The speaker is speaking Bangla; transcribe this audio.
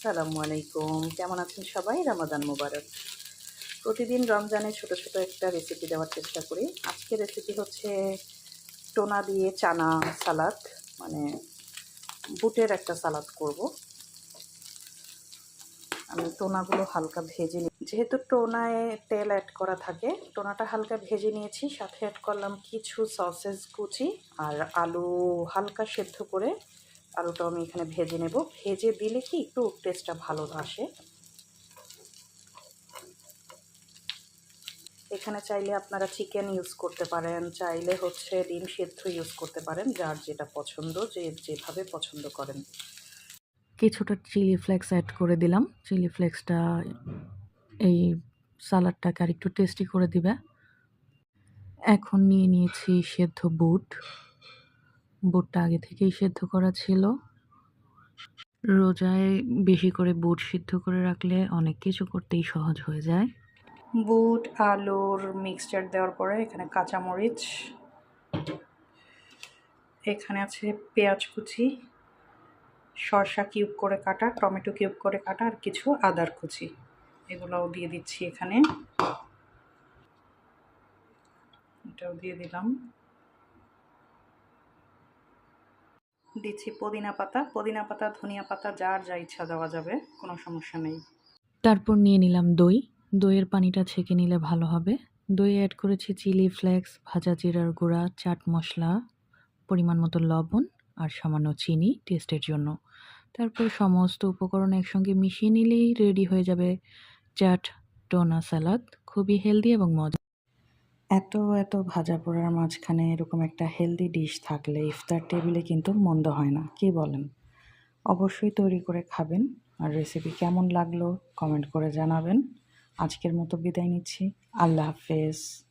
আসসালামু আলাইকুম। কেমন আছেন সবাই? রামাদান মোবারক। প্রতিদিন রমজানে ছোট ছোট একটা রেসিপি দেওয়ার চেষ্টা করি। আজকে রেসিপি হচ্ছে টোনা দিয়ে চানা সালাদ মানে বুটের একটা সালাদ করব। আমি টোনাগুলো হালকা ভেজে নিই যেহেতু টোনায় তেল অ্যাড করা থাকে, টোনাটা হালকা ভেজে নিয়েছি। সাথে অ্যাড করলাম কিছু সসেস কুচি আর আলু হালকা সেদ্ধ করে আলুটা আমি এখানে ভেজে নেব। ভেজে দিলে কি একটু টেস্টটা ভালো আসে। এখানে চাইলে আপনারা চিকেন ইউজ করতে পারেন, চাইলে হচ্ছে ডিম সেদ্ধ ইউজ করতে পারেন, যার যেটা পছন্দ, যে যেভাবে পছন্দ করেন। কিছুটা চিলি ফ্লেক্স অ্যাড করে দিলাম। চিলি ফ্লেক্সটা এই সালাডটাকে আর একটু টেস্টি করে দিবে। এখন নিয়ে নিয়েছি সেদ্ধ বুট। বুটটা আগে থেকেই সেদ্ধ করা ছিল। রোজায় বেশি করে বুট সিদ্ধ করে রাখলে অনেক কিছু করতেই সহজ হয়ে যায়। বুট, আলুর মিক্সচার দেওয়ার পরে এখানে কাঁচামরিচ, এখানে আছে পেঁয়াজ কুচি শসা কিউব করে কাটা, টমেটো কিউব করে কাটা আর কিছু আদার কুচি। এগুলোও দিয়ে দিচ্ছি এখানে। এটাও দিয়ে দিলাম। দিচ্ছি পুদিনা পাতা। পুদিনা পাতা, ধনিয়া পাতা, যার যা ইচ্ছা দেওয়া যাবে, কোনো সমস্যা নেই। তারপর নিয়ে নিলাম দই। দইয়ের পানিটা ছেঁকে নিলে ভালো হবে। দই অ্যাড করেছি চিলি ফ্লেক্স ভাজা জিরার গুঁড়া, চাট মশলা, পরিমাণ মতো লবণ আর সামান্য চিনি টেস্টের জন্য। তারপর সমস্ত উপকরণ একসঙ্গে মিশিয়ে নিলেই রেডি হয়ে যাবে চাট টোনা সালাদ খুবই হেলদি এবং মজা এত এত ভাজা পোড়ার মাঝখানে এরকম একটা হেলদি ডিশ থাকলে ইফতার টেবিলে কিন্তু মন্দ হয় না। কি বলেন? অবশ্যই তৈরি করে খাবেন। আর রেসিপি কেমন লাগল কমেন্ট করে জানাবেন। আজকের মতো বিদায় নিচ্ছি। আল্লাহ হাফেজ।